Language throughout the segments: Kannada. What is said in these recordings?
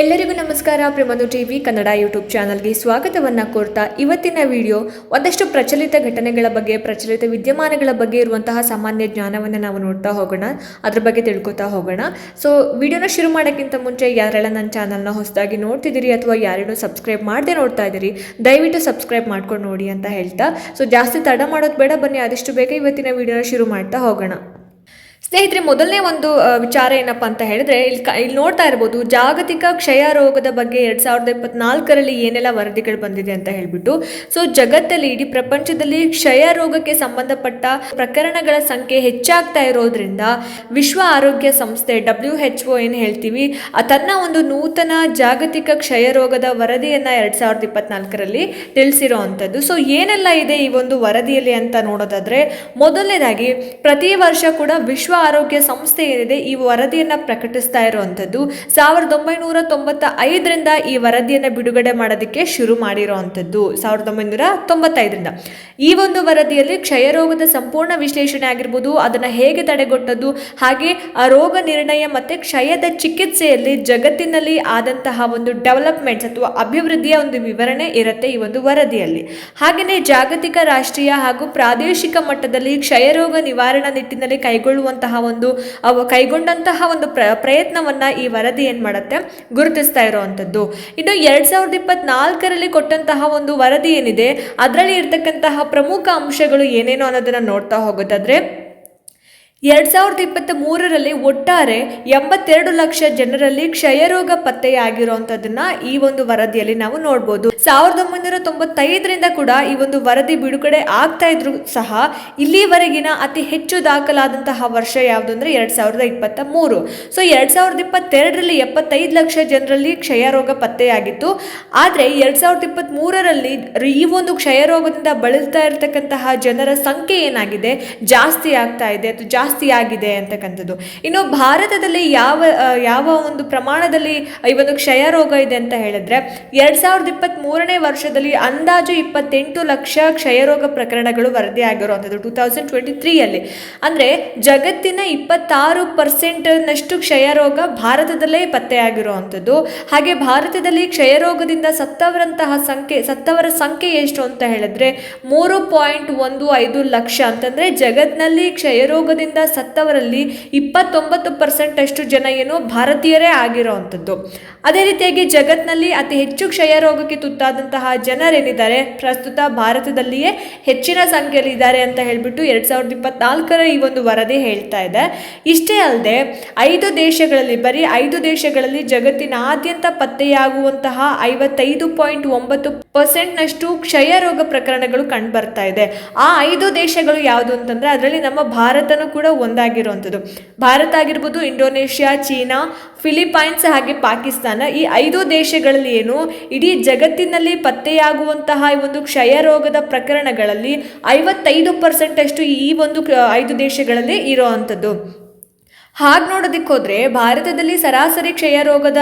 ಎಲ್ಲರಿಗೂ ನಮಸ್ಕಾರ. ಪ್ರೇಮದು ಟಿವಿ ಕನ್ನಡ ಯೂಟ್ಯೂಬ್ ಚಾನಲ್ಗೆ ಸ್ವಾಗತವನ್ನು ಕೋರ್ತಾ ಇವತ್ತಿನ ವಿಡಿಯೋ ಒಂದಷ್ಟು ಪ್ರಚಲಿತ ಘಟನೆಗಳ ಬಗ್ಗೆ, ಪ್ರಚಲಿತ ವಿದ್ಯಮಾನಗಳ ಬಗ್ಗೆ ಇರುವಂತಹ ಸಾಮಾನ್ಯ ಜ್ಞಾನವನ್ನು ನಾವು ನೋಡ್ತಾ ಹೋಗೋಣ. ಅದ್ರ ಬಗ್ಗೆ ತಿಳ್ಕೊತಾ ಹೋಗೋಣ. ಸೊ ವಿಡಿಯೋನ ಶುರು ಮಾಡೋಕ್ಕಿಂತ ಮುಂಚೆ ಯಾರೆಲ್ಲ ನನ್ನ ಚಾನಲ್ನ ಹೊಸದಾಗಿ ನೋಡ್ತಿದ್ದೀರಿ ಅಥವಾ ಯಾರೇನು ಸಬ್ಸ್ಕ್ರೈಬ್ ಮಾಡದೆ ನೋಡ್ತಾ ಇದ್ದೀರಿ, ದಯವಿಟ್ಟು ಸಬ್ಸ್ಕ್ರೈಬ್ ಮಾಡ್ಕೊಂಡು ನೋಡಿ ಅಂತ ಹೇಳ್ತಾ. ಸೊ ಜಾಸ್ತಿ ತಡ ಮಾಡೋದು ಬೇಡ. ಬನ್ನಿ, ಆದಷ್ಟು ಬೇಗ ಇವತ್ತಿನ ವಿಡಿಯೋನ ಶುರು ಮಾಡ್ತಾ ಹೋಗೋಣ. ಸ್ನೇಹಿತರೆ, ಮೊದಲನೇ ಒಂದು ವಿಚಾರ ಏನಪ್ಪ ಅಂತ ಹೇಳಿದ್ರೆ, ಇಲ್ಲಿ ಇಲ್ಲಿ ನೋಡ್ತಾ ಇರ್ಬೋದು, ಜಾಗತಿಕ ಕ್ಷಯ ರೋಗದ ಬಗ್ಗೆ ಎರಡು ಸಾವಿರದ ಇಪ್ಪತ್ನಾಲ್ಕರಲ್ಲಿ ಏನೆಲ್ಲ ವರದಿಗಳು ಬಂದಿದೆ ಅಂತ ಹೇಳ್ಬಿಟ್ಟು, ಸೊ ಜಗತ್ತಲ್ಲಿ ಇಡೀ ಪ್ರಪಂಚದಲ್ಲಿ ಕ್ಷಯ ರೋಗಕ್ಕೆ ಸಂಬಂಧಪಟ್ಟ ಪ್ರಕರಣಗಳ ಸಂಖ್ಯೆ ಹೆಚ್ಚಾಗ್ತಾ ಇರೋದ್ರಿಂದ ವಿಶ್ವ ಆರೋಗ್ಯ ಸಂಸ್ಥೆ ಡಬ್ಲ್ಯೂ ಎಚ್ ಒ ಏನು ಹೇಳ್ತೀವಿ ತನ್ನ ಒಂದು ನೂತನ ಜಾಗತಿಕ ಕ್ಷಯ ರೋಗದ ವರದಿಯನ್ನ ಎರಡು ಸಾವಿರದ ಇಪ್ಪತ್ನಾಲ್ಕರಲ್ಲಿ ತಿಳಿಸಿರೋ ಅಂಥದ್ದು. ಸೊ ಏನೆಲ್ಲ ಇದೆ ಈ ಒಂದು ವರದಿಯಲ್ಲಿ ಅಂತ ನೋಡೋದಾದ್ರೆ, ಮೊದಲನೇದಾಗಿ ಪ್ರತಿ ವರ್ಷ ಕೂಡ ವಿಶ್ವ ಆರೋಗ್ಯ ಸಂಸ್ಥೆ ಏನಿದೆ, ಈ ವರದಿಯನ್ನು ಪ್ರಕಟಿಸ್ತಾ ಇರುವಂಥದ್ದು. ಸಾವಿರದ ಒಂಬೈನೂರ ತೊಂಬತ್ತ ಐದರಿಂದ ಈ ವರದಿಯನ್ನು ಬಿಡುಗಡೆ ಮಾಡೋದಕ್ಕೆ ಶುರು ಮಾಡಿರುವಂಥದ್ದು. ಸಾವಿರದ ಒಂಬೈನೂರ ತೊಂಬತ್ತೈದರಿಂದ. ಈ ಒಂದು ವರದಿಯಲ್ಲಿ ಕ್ಷಯ ರೋಗದ ಸಂಪೂರ್ಣ ವಿಶ್ಲೇಷಣೆ ಆಗಿರ್ಬೋದು, ಅದನ್ನ ಹೇಗೆ ತಡೆಗಟ್ಟೋದು, ಹಾಗೆ ಆ ರೋಗ ನಿರ್ಣಯ ಮತ್ತು ಕ್ಷಯದ ಚಿಕಿತ್ಸೆಯಲ್ಲಿ ಜಗತ್ತಿನಲ್ಲಿ ಆದಂತಹ ಒಂದು ಡೆವಲಪ್ಮೆಂಟ್ಸ್ ಅಥವಾ ಅಭಿವೃದ್ಧಿಯ ಒಂದು ವಿವರಣೆ ಇರುತ್ತೆ ಈ ಒಂದು ವರದಿಯಲ್ಲಿ. ಹಾಗೆಯೇ ಜಾಗತಿಕ, ರಾಷ್ಟ್ರೀಯ ಹಾಗೂ ಪ್ರಾದೇಶಿಕ ಮಟ್ಟದಲ್ಲಿ ಕ್ಷಯರೋಗ ನಿವಾರಣಾ ನಿಟ್ಟಿನಲ್ಲಿ ಕೈಗೊಳ್ಳುವಂತಹ ಒಂದು ಕೈಗೊಂಡಂತಹ ಒಂದು ಪ್ರ, ಪ್ರಯತ್ನವನ್ನ ಈ ವರದಿ ಏನ್ ಮಾಡುತ್ತೆ? ಗುರುತಿಸ್ತಾ ಇರುವಂತದ್ದು ಇನ್ನು ಎರಡು ಸಾವಿರದ ಇಪ್ಪತ್ನಾಲ್ಕರಲ್ಲಿ ಕೊಟ್ಟಂತಹ ಒಂದು ವರದಿ ಏನಿದೆ? ಅದರಲ್ಲಿ ಇರ್ತಕ್ಕಂತಹ ಪ್ರಮುಖ ಅಂಶಗಳು ಏನೇನು ಅನ್ನೋದನ್ನ ನೋಡ್ತಾ ಹೋಗೋದಾದ್ರೆ ಎರಡ್ ಸಾವಿರದ ಇಪ್ಪತ್ತ ಮೂರರಲ್ಲಿ ಒಟ್ಟಾರೆ ಎಂಬತ್ತೆರಡು ಲಕ್ಷ ಜನರಲ್ಲಿ ಕ್ಷಯರೋಗ ಪತ್ತೆಯಾಗಿರುವಂತದನ್ನ ಈ ಒಂದು ವರದಿಯಲ್ಲಿ ನಾವು ನೋಡಬಹುದು ಸಾವಿರದ ಒಂಬೈನೂರ ತೊಂಬತ್ತೈದರಿಂದ ಕೂಡ ಈ ಒಂದು ವರದಿ ಬಿಡುಗಡೆ ಆಗ್ತಾ ಇದ್ರು ಸಹ ಇಲ್ಲಿವರೆಗಿನ ಅತಿ ಹೆಚ್ಚು ದಾಖಲಾದಂತಹ ವರ್ಷ ಯಾವುದು ಅಂದ್ರೆ ಎರಡ್ ಸಾವಿರದ ಇಪ್ಪತ್ತ ಮೂರು. ಸೊ ಎರಡ್ ಸಾವಿರದ ಇಪ್ಪತ್ತೆರಡರಲ್ಲಿ ಎಪ್ಪತ್ತೈದು ಲಕ್ಷ ಜನರಲ್ಲಿ ಕ್ಷಯರೋಗ ಪತ್ತೆಯಾಗಿತ್ತು. ಆದ್ರೆ ಎರಡ್ ಸಾವಿರದ ಇಪ್ಪತ್ತ್ ಮೂರರಲ್ಲಿ ಈ ಒಂದು ಕ್ಷಯರೋಗದಿಂದ ಬಳಲ್ತಾ ಇರತಕ್ಕಂತಹ ಜನರ ಸಂಖ್ಯೆ ಏನಾಗಿದೆ? ಜಾಸ್ತಿ ಆಗ್ತಾ ಇದೆ. ಜಾಸ್ತಿ ಆಗಿದೆ ಅಂತಕ್ಕಂಥದ್ದು. ಇನ್ನು ಭಾರತದಲ್ಲಿ ಯಾವ ಯಾವ ಒಂದು ಪ್ರಮಾಣದಲ್ಲಿ ಈ ಒಂದು ಕ್ಷಯ ರೋಗ ಇದೆ ಅಂತ ಹೇಳಿದ್ರೆ, ಎರಡ್ ಸಾವಿರದ ಇಪ್ಪತ್ತ್ ಮೂರನೇ ವರ್ಷದಲ್ಲಿ ಅಂದಾಜು ಇಪ್ಪತ್ತೆಂಟು ಲಕ್ಷ ಕ್ಷಯರೋಗ ಪ್ರಕರಣಗಳು ವರದಿಯಾಗಿರುವಂಥದ್ದು ಟೂ ತೌಸಂಡ್ ಟ್ವೆಂಟಿ ತ್ರೀಯಲ್ಲಿ ಅಂದ್ರೆ ಜಗತ್ತಿನ ಇಪ್ಪತ್ತಾರು ಪರ್ಸೆಂಟ್ನಷ್ಟು ಕ್ಷಯರೋಗ ಭಾರತದಲ್ಲೇ ಪತ್ತೆಯಾಗಿರುವಂಥದ್ದು. ಹಾಗೆ ಭಾರತದಲ್ಲಿ ಕ್ಷಯರೋಗದಿಂದ ಸತ್ತವರಂತಹ ಸಂಖ್ಯೆ, ಸತ್ತವರ ಸಂಖ್ಯೆ ಎಷ್ಟು ಅಂತ ಹೇಳಿದ್ರೆ, ಮೂರು ಪಾಯಿಂಟ್ ಒಂದು ಐದು ಲಕ್ಷ. ಅಂತಂದ್ರೆ ಜಗತ್ನಲ್ಲಿ ಕ್ಷಯರೋಗದಿಂದ ಸತ್ತವರಲ್ಲಿ ಇಪ್ಪತ್ತೊಂಬತ್ತು ಪರ್ಸೆಂಟ್ ಅಷ್ಟು ಜನ ಏನು ಭಾರತೀಯರೇ ಆಗಿರೋವಂಥದ್ದು. ಅದೇ ರೀತಿಯಾಗಿ ಜಗತ್ನಲ್ಲಿ ಅತಿ ಹೆಚ್ಚು ಕ್ಷಯ ರೋಗಕ್ಕೆ ತುತ್ತಾದಂತಹ ಜನರೇನಿದ್ದಾರೆ, ಪ್ರಸ್ತುತ ಭಾರತದಲ್ಲಿಯೇ ಹೆಚ್ಚಿನ ಸಂಖ್ಯೆಯಲ್ಲಿ ಇದ್ದಾರೆ ಅಂತ ಹೇಳಿಬಿಟ್ಟು ಎರಡು ಸಾವಿರದ ಇಪ್ಪತ್ನಾಲ್ಕರ ಈ ಒಂದು ವರದಿ ಹೇಳ್ತಾ ಇದೆ. ಇಷ್ಟೇ ಅಲ್ಲದೆ, ಐದು ದೇಶಗಳಲ್ಲಿ, ಬರೀ ಐದು ದೇಶಗಳಲ್ಲಿ ಜಗತ್ತಿನಾದ್ಯಂತ ಪತ್ತೆಯಾಗುವಂತಹ ಐವತ್ತೈದು ಪಾಯಿಂಟ್ ಒಂಬತ್ತು ಪರ್ಸೆಂಟ್ನಷ್ಟು ಕ್ಷಯ ರೋಗ ಪ್ರಕರಣಗಳು ಕಂಡುಬರ್ತಾ ಇದೆ. ಆ ಐದು ದೇಶಗಳು ಯಾವುದು ಅಂತಂದರೆ ಅದರಲ್ಲಿ ನಮ್ಮ ಭಾರತನೂ ಕೂಡ ಒಂದಾಗಿರುವಂಥದ್ದು. ಭಾರತ ಆಗಿರ್ಬೋದು, ಇಂಡೋನೇಷ್ಯಾ, ಚೀನಾ, ಫಿಲಿಪೈನ್ಸ್ ಹಾಗೆ ಪಾಕಿಸ್ತಾನ ಈ ಐದು ದೇಶಗಳಲ್ಲಿ ಏನು ಇಡೀ ಜಗತ್ತಿನಲ್ಲಿ ಪತ್ತೆಯಾಗುವಂತಹ ಈ ಒಂದು ಕ್ಷಯ ರೋಗದ ಪ್ರಕರಣಗಳಲ್ಲಿ ಐವತ್ತೈದು ಪರ್ಸೆಂಟಷ್ಟು ಈ ಒಂದು ಐದು ದೇಶಗಳಲ್ಲಿ ಇರುವಂಥದ್ದು. ಹಾಗೆ ನೋಡೋದಕ್ಕೆ ಹೋದರೆ ಭಾರತದಲ್ಲಿ ಸರಾಸರಿ ಕ್ಷಯ ರೋಗದ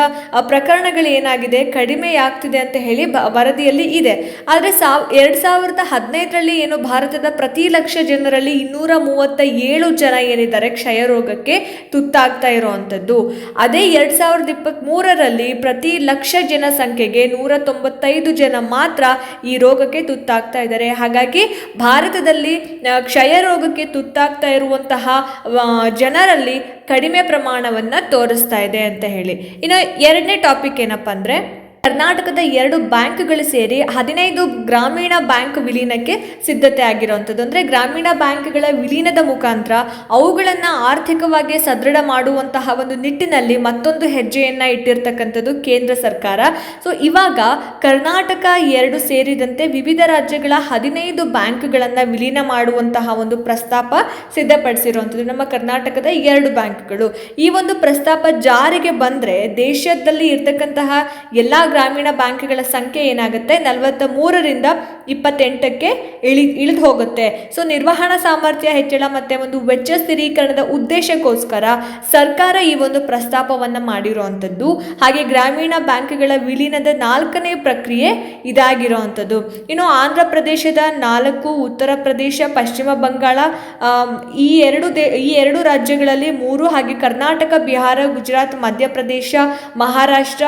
ಪ್ರಕರಣಗಳು ಏನಾಗಿದೆ, ಕಡಿಮೆ ಆಗ್ತಿದೆ ಅಂತ ಹೇಳಿ ಬ- ವರದಿಯಲ್ಲಿ ಇದೆ. ಆದರೆ ಸಾವ್, ಎರಡು ಸಾವಿರದ ಹದಿನೈದರಲ್ಲಿ ಏನು ಭಾರತದ ಪ್ರತಿ ಲಕ್ಷ ಜನರಲ್ಲಿ ಇನ್ನೂರ ಮೂವತ್ತ ಏಳು ಜನ ಏನಿದ್ದಾರೆ ಕ್ಷಯ ರೋಗಕ್ಕೆ ತುತ್ತಾಗ್ತಾ ಇರೋವಂಥದ್ದು ಅದೇ ಎರಡು ಸಾವಿರದ ಇಪ್ಪತ್ತ್ ಮೂರರಲ್ಲಿ ಪ್ರತಿ ಲಕ್ಷ ಜನಸಂಖ್ಯೆಗೆ ನೂರ ತೊಂಬತ್ತೈದು ಜನ ಮಾತ್ರ ಈ ರೋಗಕ್ಕೆ ತುತ್ತಾಗ್ತಾ ಇದ್ದಾರೆ. ಹಾಗಾಗಿ ಭಾರತದಲ್ಲಿ ಕ್ಷಯ ರೋಗಕ್ಕೆ ತುತ್ತಾಗ್ತಾ ಇರುವಂತಹ ಜನರಲ್ಲಿ ಕಡಿಮೆ ಪ್ರಮಾಣವನ್ನು ತೋರಿಸ್ತಾ ಇದೆ ಅಂತ ಹೇಳಿ. ಇನ್ನು ಎರಡನೇ ಟಾಪಿಕ್ ಏನಪ್ಪ ಅಂದ್ರೆ ಕರ್ನಾಟಕದ ಎರಡು ಬ್ಯಾಂಕ್ಗಳು ಸೇರಿ ಹದಿನೈದು ಗ್ರಾಮೀಣ ಬ್ಯಾಂಕ್ ವಿಲೀನಕ್ಕೆ ಸಿದ್ಧತೆ ಆಗಿರುವಂಥದ್ದು. ಅಂದರೆ ಗ್ರಾಮೀಣ ಬ್ಯಾಂಕ್ಗಳ ವಿಲೀನದ ಮುಖಾಂತರ ಅವುಗಳನ್ನು ಆರ್ಥಿಕವಾಗಿ ಸದೃಢ ಮಾಡುವಂತಹ ಒಂದು ನಿಟ್ಟಿನಲ್ಲಿ ಮತ್ತೊಂದು ಹೆಜ್ಜೆಯನ್ನು ಇಟ್ಟಿರ್ತಕ್ಕಂಥದ್ದು ಕೇಂದ್ರ ಸರ್ಕಾರ. ಸೊ ಇವಾಗ ಕರ್ನಾಟಕ ಎರಡು ಸೇರಿದಂತೆ ವಿವಿಧ ರಾಜ್ಯಗಳ ಹದಿನೈದು ಬ್ಯಾಂಕ್ಗಳನ್ನು ವಿಲೀನ ಮಾಡುವಂತಹ ಒಂದು ಪ್ರಸ್ತಾಪ ಸಿದ್ಧಪಡಿಸಿರುವಂಥದ್ದು ನಮ್ಮ ಕರ್ನಾಟಕದ ಎರಡು ಬ್ಯಾಂಕ್ಗಳು. ಈ ಒಂದು ಪ್ರಸ್ತಾಪ ಜಾರಿಗೆ ಬಂದರೆ ದೇಶದಲ್ಲಿ ಇರ್ತಕ್ಕಂತಹ ಎಲ್ಲ ಗ್ರಾಮೀಣ ಬ್ಯಾಂಕ್ಗಳ ಸಂಖ್ಯೆ ಏನಾಗುತ್ತೆ? ನಲವತ್ತ ಮೂರರಿಂದ ಇಪ್ಪತ್ತೆಂಟಕ್ಕೆ ಇಳಿ, ಇಳಿದು ಹೋಗುತ್ತೆ. ಸೊ ನಿರ್ವಹಣಾ ಸಾಮರ್ಥ್ಯ ಹೆಚ್ಚಳ ಮತ್ತೆ ಒಂದು ವೆಚ್ಚ ಸ್ಥಿರೀಕರಣದ ಉದ್ದೇಶಕ್ಕೋಸ್ಕರ ಸರ್ಕಾರ ಈ ಒಂದು ಪ್ರಸ್ತಾಪವನ್ನು ಮಾಡಿರುವಂಥದ್ದು. ಹಾಗೆ ಗ್ರಾಮೀಣ ಬ್ಯಾಂಕ್ಗಳ ವಿಲೀನದ ನಾಲ್ಕನೇ ಪ್ರಕ್ರಿಯೆ ಇದಾಗಿರುವಂಥದ್ದು. ಇನ್ನು ಆಂಧ್ರ ಪ್ರದೇಶದ ನಾಲ್ಕು, ಉತ್ತರ ಪ್ರದೇಶ, ಪಶ್ಚಿಮ ಬಂಗಾಳ ಈ ಎರಡು ದೇ, ಈ ಎರಡು ರಾಜ್ಯಗಳಲ್ಲಿ ಮೂರು ಹಾಗೆ ಕರ್ನಾಟಕ, ಬಿಹಾರ, ಗುಜರಾತ್, ಮಧ್ಯಪ್ರದೇಶ, ಮಹಾರಾಷ್ಟ್ರ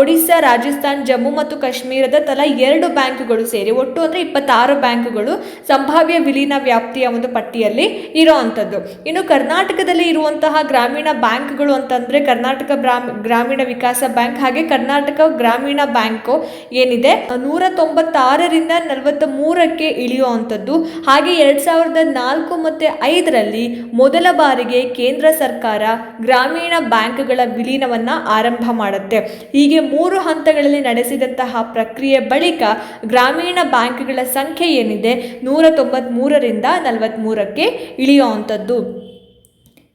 ಒಡಿಸ್ಸಾ ರಾಜಸ್ಥಾನ್, ಜಮ್ಮು ಮತ್ತು ಕಾಶ್ಮೀರದ ತಲಾ ಎರಡು ಬ್ಯಾಂಕ್ಗಳು ಸೇರಿ ಒಟ್ಟು ಅಂದರೆ ಇಪ್ಪತ್ತಾರು ಬ್ಯಾಂಕ್ಗಳು ಸಂಭಾವ್ಯ ವಿಲೀನ ವ್ಯಾಪ್ತಿಯ ಒಂದು ಪಟ್ಟಿಯಲ್ಲಿ ಇರುವಂಥದ್ದು ಇನ್ನು ಕರ್ನಾಟಕದಲ್ಲಿ ಇರುವಂತಹ ಗ್ರಾಮೀಣ ಬ್ಯಾಂಕ್ಗಳು ಅಂತಂದರೆ ಕರ್ನಾಟಕ ಗ್ರಾಮೀಣ ವಿಕಾಸ ಬ್ಯಾಂಕ್ ಹಾಗೆ ಕರ್ನಾಟಕ ಗ್ರಾಮೀಣ ಬ್ಯಾಂಕು ಏನಿದೆ, ನೂರ ತೊಂಬತ್ತಾರರಿಂದ ನಲವತ್ತ ಮೂರಕ್ಕೆ ಇಳಿಯುವಂಥದ್ದು ಹಾಗೆ ಎರಡು ಸಾವಿರದ ನಾಲ್ಕು ಮತ್ತು ಐದರಲ್ಲಿ ಮೊದಲ ಬಾರಿಗೆ ಕೇಂದ್ರ ಸರ್ಕಾರ ಗ್ರಾಮೀಣ ಬ್ಯಾಂಕ್ಗಳ ವಿಲೀನವನ್ನು ಆರಂಭ ಮಾಡುತ್ತೆ. ಹೀಗೆ ಮೂರು ಹಂತಗಳಲ್ಲಿ ನಡೆಸಿದಂತಹ ಪ್ರಕ್ರಿಯೆ ಬಳಿಕ ಗ್ರಾಮೀಣ ಬ್ಯಾಂಕ್ಗಳ ಸಂಖ್ಯೆ ಏನಿದೆ ನೂರ ತೊಂಬತ್ಮೂರರಿಂದ ನಲವತ್ತ್ಮೂರಕ್ಕೆ ಇಳಿಯುವಂಥದ್ದು.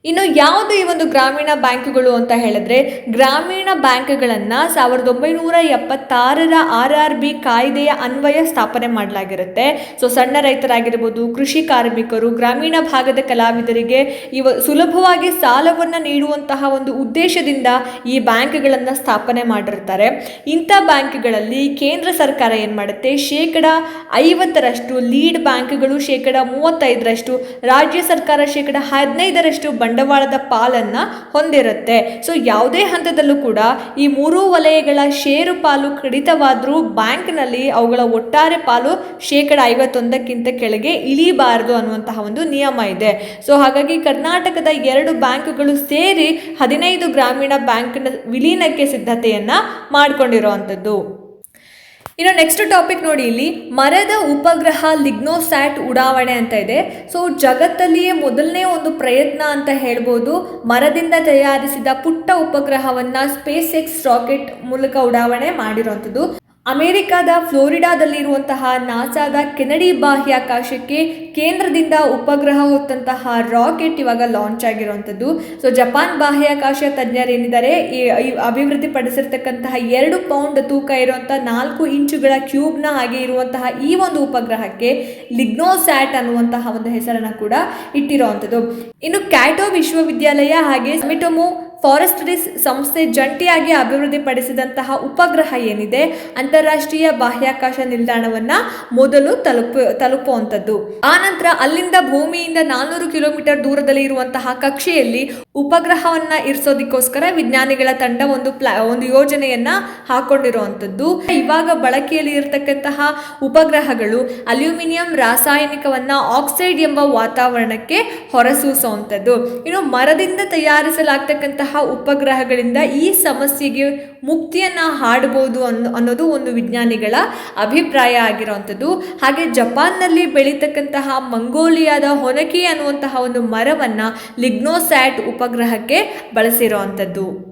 ಇನ್ನು ಯಾವುದು ಈ ಒಂದು ಗ್ರಾಮೀಣ ಬ್ಯಾಂಕ್ಗಳು ಅಂತ ಹೇಳಿದ್ರೆ, ಗ್ರಾಮೀಣ ಬ್ಯಾಂಕ್ಗಳನ್ನು ಸಾವಿರದ ಒಂಬೈನೂರ ಎಪ್ಪತ್ತಾರರ ಆರ್ ಆರ್ ಬಿ ಕಾಯ್ದೆಯ ಅನ್ವಯ ಸ್ಥಾಪನೆ ಮಾಡಲಾಗಿರುತ್ತೆ. ಸೊ ಸಣ್ಣ ರೈತರಾಗಿರ್ಬೋದು, ಕೃಷಿ ಕಾರ್ಮಿಕರು, ಗ್ರಾಮೀಣ ಭಾಗದ ಕಲಾವಿದರಿಗೆ ಇವ ಸುಲಭವಾಗಿ ಸಾಲವನ್ನು ನೀಡುವಂತಹ ಒಂದು ಉದ್ದೇಶದಿಂದ ಈ ಬ್ಯಾಂಕ್ಗಳನ್ನು ಸ್ಥಾಪನೆ ಮಾಡಿರ್ತಾರೆ. ಇಂಥ ಬ್ಯಾಂಕ್ಗಳಲ್ಲಿ ಕೇಂದ್ರ ಸರ್ಕಾರ ಏನು ಮಾಡುತ್ತೆ? ಶೇಕಡ ಐವತ್ತರಷ್ಟು ಲೀಡ್ ಬ್ಯಾಂಕ್ಗಳು, ಶೇಕಡ ಮೂವತ್ತೈದರಷ್ಟು ರಾಜ್ಯ ಸರ್ಕಾರ, ಶೇಕಡ ಹದಿನೈದರಷ್ಟು ಬಂಡವಾಳದ ಪಾಲನ್ನು ಹೊಂದಿರುತ್ತೆ. ಸೊ ಯಾವುದೇ ಹಂತದಲ್ಲೂ ಕೂಡ ಈ ಮೂರೂ ವಲಯಗಳ ಷೇರು ಪಾಲು ಕಡಿತವಾದರೂ ಬ್ಯಾಂಕ್ನಲ್ಲಿ ಅವುಗಳ ಒಟ್ಟಾರೆ ಪಾಲು ಶೇಕಡ ಐವತ್ತೊಂದಕ್ಕಿಂತ ಕೆಳಗೆ ಇಳಿಬಾರದು ಅನ್ನುವಂತಹ ಒಂದು ನಿಯಮ ಇದೆ. ಸೊ ಹಾಗಾಗಿ ಕರ್ನಾಟಕದ ಎರಡು ಬ್ಯಾಂಕ್ಗಳು ಸೇರಿ ಹದಿನೈದು ಗ್ರಾಮೀಣ ಬ್ಯಾಂಕ್ನ ವಿಲೀನಕ್ಕೆ ಸಿದ್ಧತೆಯನ್ನು ಮಾಡ್ಕೊಂಡಿರುವಂಥದ್ದು. ಇನ್ನು ನೆಕ್ಸ್ಟ್ ಟಾಪಿಕ್ ನೋಡಿ ಇಲ್ಲಿ, ಮರದ ಉಪಗ್ರಹ ಲಿಗ್ನೋಸ್ಯಾಟ್ ಉಡಾವಣೆ ಅಂತ ಇದೆ. ಸೊ ಜಗತ್ತಲ್ಲಿಯೇ ಮೊದಲನೇ ಒಂದು ಪ್ರಯತ್ನ ಅಂತ ಹೇಳ್ಬೋದು. ಮರದಿಂದ ತಯಾರಿಸಿದ ಪುಟ್ಟ ಉಪಗ್ರಹವನ್ನ ಸ್ಪೇಸ್ ಎಕ್ಸ್ ರಾಕೆಟ್ ಮೂಲಕ ಉಡಾವಣೆ ಮಾಡಿರುವಂಥದ್ದು. ಅಮೆರಿಕದ ಫ್ಲೋರಿಡಾದಲ್ಲಿರುವಂತಹ ನಾಸಾದ ಕೆನಡಿ ಬಾಹ್ಯಾಕಾಶಕ್ಕೆ ಕೇಂದ್ರದಿಂದ ಉಪಗ್ರಹ ಹೊತ್ತಂತಹ ರಾಕೆಟ್ ಇವಾಗ ಲಾಂಚ್ ಆಗಿರುವಂಥದ್ದು. ಸೊ ಜಪಾನ್ ಬಾಹ್ಯಾಕಾಶ ತಜ್ಞರೇನಿದ್ದಾರೆ, ಈ ಅಭಿವೃದ್ಧಿ ಅಭಿವೃದ್ಧಿಪಡಿಸಿರ್ತಕ್ಕಂತಹ ಎರಡು ಪೌಂಡ್ ತೂಕ ಇರುವಂಥ ನಾಲ್ಕು ಇಂಚುಗಳ ಕ್ಯೂಬ್ನ ಹಾಗೆ ಇರುವಂತಹ ಈ ಒಂದು ಉಪಗ್ರಹಕ್ಕೆ ಲಿಗ್ನೋಸ್ಯಾಟ್ ಅನ್ನುವಂತಹ ಒಂದು ಹೆಸರನ್ನು ಕೂಡ ಇಟ್ಟಿರುವಂಥದ್ದು. ಇನ್ನು ಕ್ಯಾಟೋ ವಿಶ್ವವಿದ್ಯಾಲಯ ಹಾಗೆ ಮಿಟೊಮೊ ಫಾರೆಸ್ಟರೀಸ್ ಸಂಸ್ಥೆ ಜಂಟಿಯಾಗಿ ಅಭಿವೃದ್ಧಿಪಡಿಸಿದಂತಹ ಉಪಗ್ರಹ ಏನಿದೆ? ಅಂತಾರಾಷ್ಟ್ರೀಯ ಬಾಹ್ಯಾಕಾಶ ನಿಲ್ದಾಣವನ್ನ ಮೊದಲು ತಲುಪ, ತಲುಪುವಂಥದ್ದು. ಆನಂತರ ಅಲ್ಲಿಂದ ಭೂಮಿಯಿಂದ ನಾನ್ನೂರು ಕಿಲೋಮೀಟರ್ ದೂರದಲ್ಲಿ ಇರುವಂತಹ ಕಕ್ಷೆಯಲ್ಲಿ ಉಪಗ್ರಹವನ್ನ ಇರಿಸೋದಕ್ಕೋಸ್ಕರ ವಿಜ್ಞಾನಿಗಳ ತಂಡ ಒಂದು ಪ್ಲಾ, ಒಂದು ಯೋಜನೆಯನ್ನ ಹಾಕೊಂಡಿರುವಂಥದ್ದು. ಇವಾಗ ಬಳಕೆಯಲ್ಲಿ ಇರತಕ್ಕಂತಹ ಉಪಗ್ರಹಗಳು ಅಲ್ಯೂಮಿನಿಯಂ ರಾಸಾಯನಿಕವನ್ನ ಆಕ್ಸೈಡ್ ಎಂಬ ವಾತಾವರಣಕ್ಕೆ ಹೊರಸೂಸುವಂಥದ್ದು. ಇನ್ನು ಮರದಿಂದ ತಯಾರಿಸಲಾಗ್ತಕ್ಕಂತಹ ಉಪಗ್ರಹಗಳಿಂದ ಈ ಸಮಸ್ಯೆಗೆ ಮುಕ್ತಿಯನ್ನು ಹಾಡಬಹುದು ಅನ್ನೋ ಅನ್ನೋದು ಒಂದು ವಿಜ್ಞಾನಿಗಳ ಅಭಿಪ್ರಾಯ ಆಗಿರುವಂಥದ್ದು. ಹಾಗೆ ಜಪಾನ್ನಲ್ಲಿ ಬೆಳೀತಕ್ಕಂತಹ ಮಂಗೋಲಿಯಾದ ಹೊನಕೆ ಅನ್ನುವಂತಹ ಒಂದು ಮರವನ್ನು ಲಿಗ್ನೋಸ್ಯಾಟ್ ಉಪಗ್ರಹಕ್ಕೆ ಬಳಸಿರುವಂಥದ್ದು.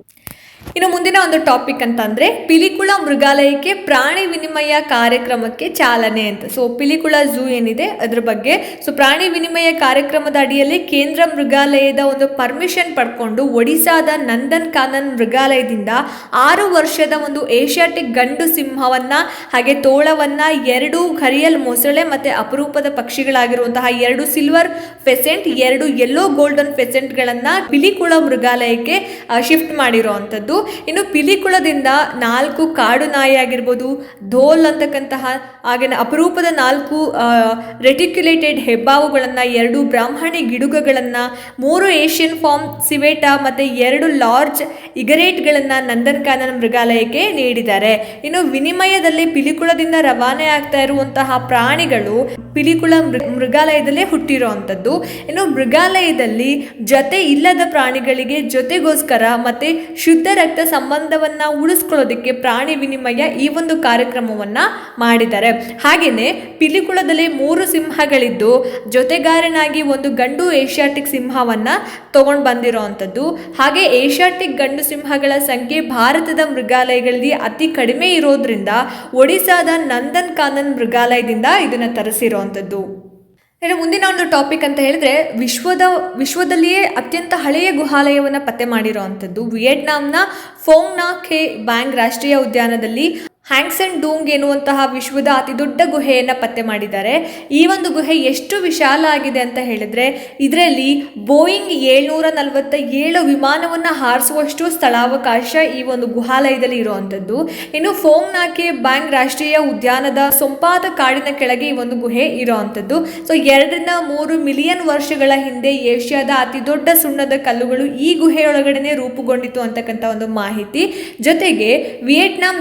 ಇನ್ನು ಮುಂದಿನ ಒಂದು ಟಾಪಿಕ್ ಅಂತಂದ್ರೆ ಪಿಲಿಕುಳ ಮೃಗಾಲಯಕ್ಕೆ ಪ್ರಾಣಿ ವಿನಿಮಯ ಕಾರ್ಯಕ್ರಮಕ್ಕೆ ಚಾಲನೆ ಅಂತ. ಸೊ ಪಿಲಿಕುಳ ಝೂ ಏನಿದೆ, ಅದ್ರ ಬಗ್ಗೆ. ಸೊ ಪ್ರಾಣಿ ವಿನಿಮಯ ಕಾರ್ಯಕ್ರಮದ ಅಡಿಯಲ್ಲಿ ಕೇಂದ್ರ ಮೃಗಾಲಯದ ಒಂದು ಪರ್ಮಿಷನ್ ಪಡ್ಕೊಂಡು ಒಡಿಸಾದ ನಂದನ್ ಕಾನನ್ ಮೃಗಾಲಯದಿಂದ ಆರು ವರ್ಷದ ಒಂದು ಏಷ್ಯಾಟಿಕ್ ಗಂಡು ಸಿಂಹವನ್ನ, ಹಾಗೆ ತೋಳವನ್ನ, ಎರಡು ಕರಿಯಲ್ ಮೊಸಳೆ ಮತ್ತೆ ಅಪರೂಪದ ಪಕ್ಷಿಗಳಾಗಿರುವಂತಹ ಎರಡು ಸಿಲ್ವರ್ ಫೆಸೆಂಟ್ ಎರಡು ಯೆಲ್ಲೋ ಗೋಲ್ಡನ್ ಫೆಸೆಂಟ್ಗಳನ್ನು ಪಿಲಿಕುಳ ಮೃಗಾಲಯಕ್ಕೆ ಶಿಫ್ಟ್ ಇನ್ನು ಪಿಲಿಕುಳದಿಂದ ನಾಲ್ಕು ಕಾಡು ನಾಯಿ ಆಗಿರ್ಬೋದು ಧೋಲ್ ಅಂತಕ್ಕಂತಹ ಹಾಗೆ ಅಪರೂಪದ ನಾಲ್ಕು ರೆಟಿಕ್ಯುಲೇಟೆಡ್ ಹೆಬ್ಬಾವುಗಳನ್ನು, ಎರಡು ಬ್ರಾಹ್ಮಣಿ ಗಿಡುಗಗಳನ್ನು, ಮೂರು ಏಷ್ಯನ್ ಫಾರ್ಮ್ ಸಿವೇಟಾ ಮತ್ತು ಎರಡು ಲಾರ್ಜ್ ಇಗರೇಟ್ಗಳನ್ನು ನಂದನ್ಕಾನನ್ ಮೃಗಾಲಯಕ್ಕೆ ನೀಡಿದ್ದಾರೆ. ಇನ್ನು ವಿನಿಮಯದಲ್ಲಿ ಪಿಲಿಕುಳದಿಂದ ರವಾನೆ ಆಗ್ತಾ ಇರುವಂತಹ ಪ್ರಾಣಿಗಳು ಪಿಲಿಕುಳ ಮೃಗಾಲಯದಲ್ಲೇ ಹುಟ್ಟಿರುವಂಥದ್ದು. ಇನ್ನು ಮೃಗಾಲಯದಲ್ಲಿ ಜೊತೆ ಇಲ್ಲದ ಪ್ರಾಣಿಗಳಿಗೆ ಜೊತೆಗೋಸ್ಕರ ಮತ್ತೆ ಶುದ್ಧ ರಕ್ತ ಸಂಬಂಧವನ್ನ ಉಳಿಸ್ಕೊಳ್ಳೋದಕ್ಕೆ ಪ್ರಾಣಿ ವಿನಿಮಯ ಈ ಒಂದು ಕಾರ್ಯಕ್ರಮವನ್ನ ಮಾಡಿದ್ದಾರೆ. ಹಾಗೆಯೇ ಪಿಲಿಕುಳದಲ್ಲಿ ಮೂರು ಸಿಂಹಗಳಿದ್ದು, ಜೊತೆಗಾರನಾಗಿ ಒಂದು ಗಂಡು ಏಷ್ಯಾಟಿಕ್ ಸಿಂಹವನ್ನ ತಗೊಂಡು ಬಂದಿರೋವಂಥದ್ದು ಹಾಗೆ ಏಷ್ಯಾಟಿಕ್ ಗಂಡು ಸಿಂಹಗಳ ಸಂಖ್ಯೆ ಭಾರತದ ಮೃಗಾಲಯಗಳಲ್ಲಿ ಅತಿ ಕಡಿಮೆ ಇರೋದ್ರಿಂದ ಒಡಿಸಾದ ನಂದನ್ ಕಾನನ್ ಮೃಗಾಲಯದಿಂದ ಇದನ್ನ ತರಿಸಿರುವಂಥದ್ದು ಇನ್ನು ಮುಂದಿನ ಒಂದು ಟಾಪಿಕ್ ಅಂತ ಹೇಳಿದ್ರೆ ವಿಶ್ವದ, ವಿಶ್ವದಲ್ಲಿಯೇ ಅತ್ಯಂತ ಹಳೆಯ ಗುಹಾಲಯವನ್ನು ಪತ್ತೆ ಮಾಡಿರುವಂಥದ್ದು ವಿಯೆಟ್ನಾಂನ ಫೋಂಗ್ನಾ ಖೆ ಬ್ಯಾಂಗ್ ರಾಷ್ಟ್ರೀಯ ಉದ್ಯಾನದಲ್ಲಿ. ಹ್ಯಾಂಗ್ಸನ್ ಡೂಂಗ್ ಎನ್ನುವಂತಹ ವಿಶ್ವದ ಅತಿ ದೊಡ್ಡ ಗುಹೆಯನ್ನು ಪತ್ತೆ ಮಾಡಿದ್ದಾರೆ. ಈ ಒಂದು ಗುಹೆ ಎಷ್ಟು ವಿಶಾಲ ಆಗಿದೆ ಅಂತ ಹೇಳಿದ್ರೆ, ಇದರಲ್ಲಿ ಬೋಯಿಂಗ್ ಏಳ್ನೂರ ನಲವತ್ತ ಏಳು ವಿಮಾನವನ್ನು ಹಾರಿಸುವಷ್ಟು ಸ್ಥಳಾವಕಾಶ ಈ ಒಂದು ಗುಹಾಲಯದಲ್ಲಿ ಇರುವಂಥದ್ದು. ಇನ್ನು ಫೋಂಗ್ನಾಕೆ ಬ್ಯಾಂಗ್ ರಾಷ್ಟ್ರೀಯ ಉದ್ಯಾನದ ಸೊಂಪಾದ ಕಾಡಿನ ಕೆಳಗೆ ಈ ಒಂದು ಗುಹೆ ಇರುವಂಥದ್ದು. ಸೊ ಎರಡರಿಂದ ಮೂರು ಮಿಲಿಯನ್ ವರ್ಷಗಳ ಹಿಂದೆ ಏಷ್ಯಾದ ಅತಿ ದೊಡ್ಡ ಸುಣ್ಣದ ಕಲ್ಲುಗಳು ಈ ಗುಹೆಯೊಳಗಡೆನೆ ರೂಪುಗೊಂಡಿತು ಅಂತಕ್ಕಂಥ ಒಂದು ಮಾಹಿತಿ. ಜೊತೆಗೆ ವಿಯೆಟ್ನಾಂ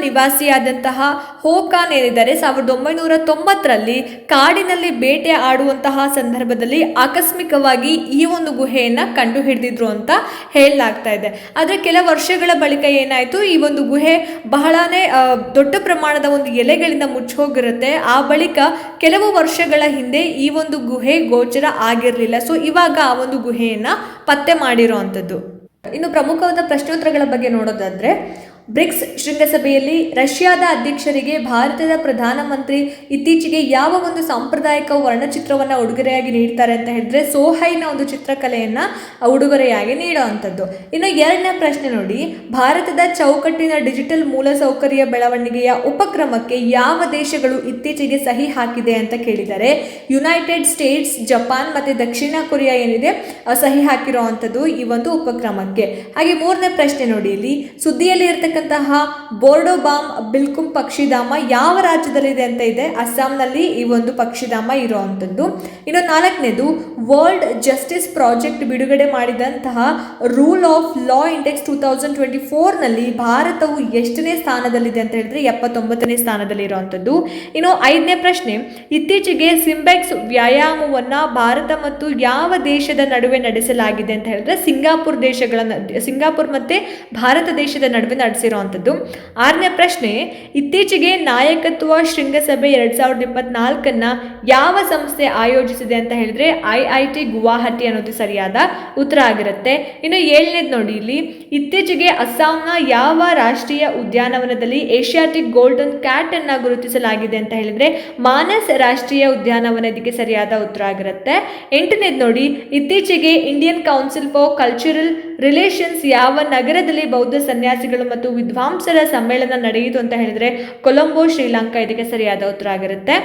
ನಿವಾಸಿಯಾದಂತಹ ಹೋಕಾನ್ ಏನಿದ್ದಾರೆ, ಸಾವಿರದ ಒಂಬೈನೂರ ತೊಂಬತ್ತರಲ್ಲಿ ಕಾಡಿನಲ್ಲಿ ಬೇಟೆ ಆಡುವಂತಹ ಸಂದರ್ಭದಲ್ಲಿ ಆಕಸ್ಮಿಕವಾಗಿ ಈ ಒಂದು ಗುಹೆಯನ್ನ ಕಂಡು ಹಿಡಿದಿದ್ರು ಅಂತ ಹೇಳಲಾಗ್ತಾ ಇದೆ. ಆದರೆ ಕೆಲ ವರ್ಷಗಳ ಬಳಿಕ ಏನಾಯಿತು, ಈ ಒಂದು ಗುಹೆ ಬಹಳನೇ ದೊಡ್ಡ ಪ್ರಮಾಣದ ಒಂದು ಎಲೆಗಳಿಂದ ಮುಚ್ಚೋಗಿರುತ್ತೆ. ಆ ಬಳಿಕ ಕೆಲವು ವರ್ಷಗಳ ಹಿಂದೆ ಈ ಒಂದು ಗುಹೆ ಗೋಚರ ಆಗಿರಲಿಲ್ಲ. ಸೊ ಇವಾಗ ಆ ಒಂದು ಗುಹೆಯನ್ನ ಪತ್ತೆ ಮಾಡಿರೋ ಅಂಥದ್ದು ಇನ್ನು ಪ್ರಮುಖವಾದ ಪ್ರಶ್ನೋತ್ತರಗಳ ಬಗ್ಗೆ ನೋಡೋದಾದ್ರೆ ಬ್ರಿಕ್ಸ್ ಶೃಂಗಸಭೆಯಲ್ಲಿ ರಷ್ಯಾದ ಅಧ್ಯಕ್ಷರಿಗೆ ಭಾರತದ ಪ್ರಧಾನಮಂತ್ರಿ ಇತ್ತೀಚೆಗೆ ಯಾವ ಒಂದು ಸಾಂಪ್ರದಾಯಿಕ ವರ್ಣಚಿತ್ರವನ್ನು ಉಡುಗೊರೆಯಾಗಿ ನೀಡ್ತಾರೆ ಅಂತ ಹೇಳಿದ್ರೆ ಸೋಹೈನ ಒಂದು ಚಿತ್ರಕಲೆಯನ್ನ ಉಡುಗೊರೆಯಾಗಿ ನೀಡುವಂಥದ್ದು. ಇನ್ನು ಎರಡನೇ ಪ್ರಶ್ನೆ ನೋಡಿ, ಭಾರತದ ಚೌಕಟ್ಟಿನ ಡಿಜಿಟಲ್ ಮೂಲಸೌಕರ್ಯ ಬೆಳವಣಿಗೆಯ ಉಪಕ್ರಮಕ್ಕೆ ಯಾವ ದೇಶಗಳು ಇತ್ತೀಚೆಗೆ ಸಹಿ ಹಾಕಿದೆ ಅಂತ ಕೇಳಿದ್ದಾರೆ ಯುನೈಟೆಡ್ ಸ್ಟೇಟ್ಸ್, ಜಪಾನ್ ಮತ್ತೆ ದಕ್ಷಿಣ ಕೊರಿಯಾ ಏನಿದೆ ಸಹಿ ಹಾಕಿರೋ ಈ ಒಂದು ಉಪಕ್ರಮಕ್ಕೆ. ಹಾಗೆ ಮೂರನೇ ಪ್ರಶ್ನೆ ನೋಡಿ, ಇಲ್ಲಿ ಸುದ್ದಿಯಲ್ಲಿ ಇರತಕ್ಕಂತಹ ಬೋರ್ಡೋಬಾಮ್ ಬಿಲ್ಕುಂ ಪಕ್ಷಿಧಾಮ ಯಾವ ರಾಜ್ಯದಲ್ಲಿದೆ ಅಂತ ಇದೆ? ಅಸ್ಸಾಂನಲ್ಲಿ ಈ ಒಂದು ಪಕ್ಷಿಧಾಮ ಇರುವಂಥದ್ದು. ಇನ್ನು ನಾಲ್ಕನೇದು, ವರ್ಲ್ಡ್ ಜಸ್ಟಿಸ್ ಪ್ರಾಜೆಕ್ಟ್ ಬಿಡುಗಡೆ ಮಾಡಿದಂತಹ rule of law index two thousand twenty ಫೋರ್ನಲ್ಲಿ ಭಾರತವು ಎಷ್ಟನೇ ಸ್ಥಾನದಲ್ಲಿದೆ ಅಂತ ಹೇಳಿದ್ರೆ ಎಪ್ಪತ್ತೊಂಬತ್ತನೇ ಸ್ಥಾನದಲ್ಲಿ ಇರುವಂಥದ್ದು. ಇನ್ನು ಐದನೇ ಪ್ರಶ್ನೆ, ಇತ್ತೀಚೆಗೆ ಸಿಂಬೆಕ್ಸ್ ವ್ಯಾಯಾಮವನ್ನು ಭಾರತ ಮತ್ತು ಯಾವ ದೇಶದ ನಡುವೆ ನಡೆಸಲಾಗಿದೆ ಅಂತ ಹೇಳಿದ್ರೆ ಸಿಂಗಾಪುರ್ ದೇಶಗಳ ಸಿಂಗಾಪುರ್ ಮತ್ತೆ ಭಾರತ ದೇಶದ ನಡುವೆ ನಡೆಸಿರುವಂಥದ್ದು ಆರನೇ ಪ್ರಶ್ನೆ, ಇತ್ತೀಚೆಗೆ ನಾಯಕತ್ವ ಶೃಂಗಸಭೆ ಎರಡ್ ಸಾವಿರದ ಇಪ್ಪತ್ನಾಲ್ಕನ್ನ ಯಾವ ಸಂಸ್ಥೆ ಆಯೋಜಿಸಿದೆ ಅಂತ ಹೇಳಿದ್ರೆ, ಐ ಐ ಟಿ ಗುವಾಹಟಿ ಅನ್ನೋದು ಸರಿಯಾದ ಉತ್ತರ ಆಗಿರುತ್ತೆ. ಇನ್ನು ಏಳನೇದು ನೋಡಿ ಇಲ್ಲಿ, ಇತ್ತೀಚೆಗೆ ಅಸ್ಸಾಂನ ಯಾವ ರಾಷ್ಟ್ರೀಯ ಉದ್ಯಾನವನದಲ್ಲಿ ಏಷ್ಯಾಟಿಕ್ ಗೋಲ್ಡನ್ ಕ್ಯಾಟ್ ಅನ್ನ ಗುರುತಿಸಲಾಗಿದೆ ಅಂತ ಹೇಳಿದ್ರೆ, ಮಾನಸ್ ರಾಷ್ಟ್ರೀಯ ಉದ್ಯಾನವನ ಸರಿಯಾದ ಉತ್ತರ ಆಗಿರುತ್ತೆ. ಎಂಟನೇದು ನೋಡಿ, ಇತ್ತೀಚೆಗೆ Indian council for cultural relations ಯಾವ ನಗರದಲ್ಲಿ ಬೌದ್ಧ ಸನ್ಯಾಸಿಗಳು ಮತ್ತು ವಿದ್ವಾಂಸರ ಸಮ್ಮೇಳನ ನಡೆಯಿತು ಅಂತ ಹೇಳಿದ್ರೆ ಕೊಲಂಬೋ ಶ್ರೀಲಂಕಾ ಇದಕ್ಕೆ ಸರಿಯಾದ ಉತ್ತರ ಆಗಿರುತ್ತೆ.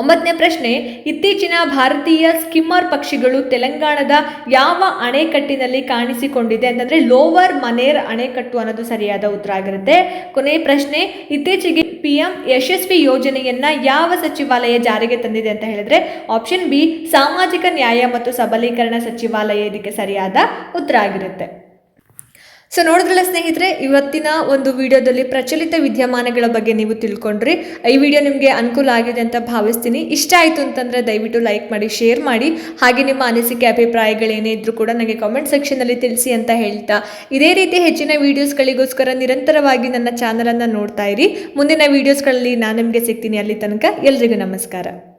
ಒಂಬತ್ತನೇ ಪ್ರಶ್ನೆ, ಇತ್ತೀಚಿನ ಭಾರತೀಯ ಸ್ಕಿಮ್ಮರ್ ಪಕ್ಷಿಗಳು ತೆಲಂಗಾಣದ ಯಾವ ಅಣೆಕಟ್ಟಿನಲ್ಲಿ ಕಾಣಿಸಿಕೊಂಡಿದೆ ಅಂತಂದ್ರೆ ಲೋವರ್ ಮನೇರ್ ಅಣೆಕಟ್ಟು ಅನ್ನೋದು ಸರಿಯಾದ ಉತ್ತರ ಆಗಿರುತ್ತೆ. ಕೊನೆಯ ಪ್ರಶ್ನೆ, ಇತ್ತೀಚೆಗೆ ಪಿ ಎಂ ಯಶಸ್ವಿ ಯೋಜನೆಯನ್ನ ಯಾವ ಸಚಿವಾಲಯ ಜಾರಿಗೆ ತಂದಿದೆ ಅಂತ ಹೇಳಿದ್ರೆ ಆಪ್ಷನ್ ಬಿ, ಸಾಮಾಜಿಕ ನ್ಯಾಯ ಮತ್ತು ಸಬಲೀಕರಣ ಸಚಿವಾಲಯ ಇದಕ್ಕೆ ಸರಿಯಾದ ಉತ್ತರ ಆಗಿರುತ್ತೆ. ಸೊ ನೋಡಿದ್ರಲ್ಲ ಸ್ನೇಹಿತರೆ, ಇವತ್ತಿನ ಒಂದು ವಿಡಿಯೋದಲ್ಲಿ ಪ್ರಚಲಿತ ವಿದ್ಯಮಾನಗಳ ಬಗ್ಗೆ ನೀವು ತಿಳ್ಕೊಂಡ್ರಿ. ಈ ವಿಡಿಯೋ ನಿಮಗೆ ಅನುಕೂಲ ಆಗಿದೆ ಅಂತ ಭಾವಿಸ್ತೀನಿ. ಇಷ್ಟ ಆಯಿತು ಅಂತಂದರೆ ದಯವಿಟ್ಟು ಲೈಕ್ ಮಾಡಿ, ಶೇರ್ ಮಾಡಿ. ಹಾಗೆ ನಿಮ್ಮ ಅನಿಸಿಕೆ ಅಭಿಪ್ರಾಯಗಳೇನೇ ಇದ್ರೂ ಕೂಡ ನನಗೆ ಕಾಮೆಂಟ್ ಸೆಕ್ಷನಲ್ಲಿ ತಿಳಿಸಿ ಅಂತ ಹೇಳ್ತಾ. ಇದೇ ರೀತಿ ಹೆಚ್ಚಿನ ವೀಡಿಯೋಸ್ಗಳಿಗೋಸ್ಕರ ನಿರಂತರವಾಗಿ ನನ್ನ ಚಾನಲನ್ನು ನೋಡ್ತಾ ಇರಿ. ಮುಂದಿನ ವೀಡಿಯೋಸ್ಗಳಲ್ಲಿ ನಾನು ನಿಮಗೆ ಸಿಗ್ತೀನಿ ಅಲ್ಲಿ ತನಕ. ಎಲ್ರಿಗೂ ನಮಸ್ಕಾರ.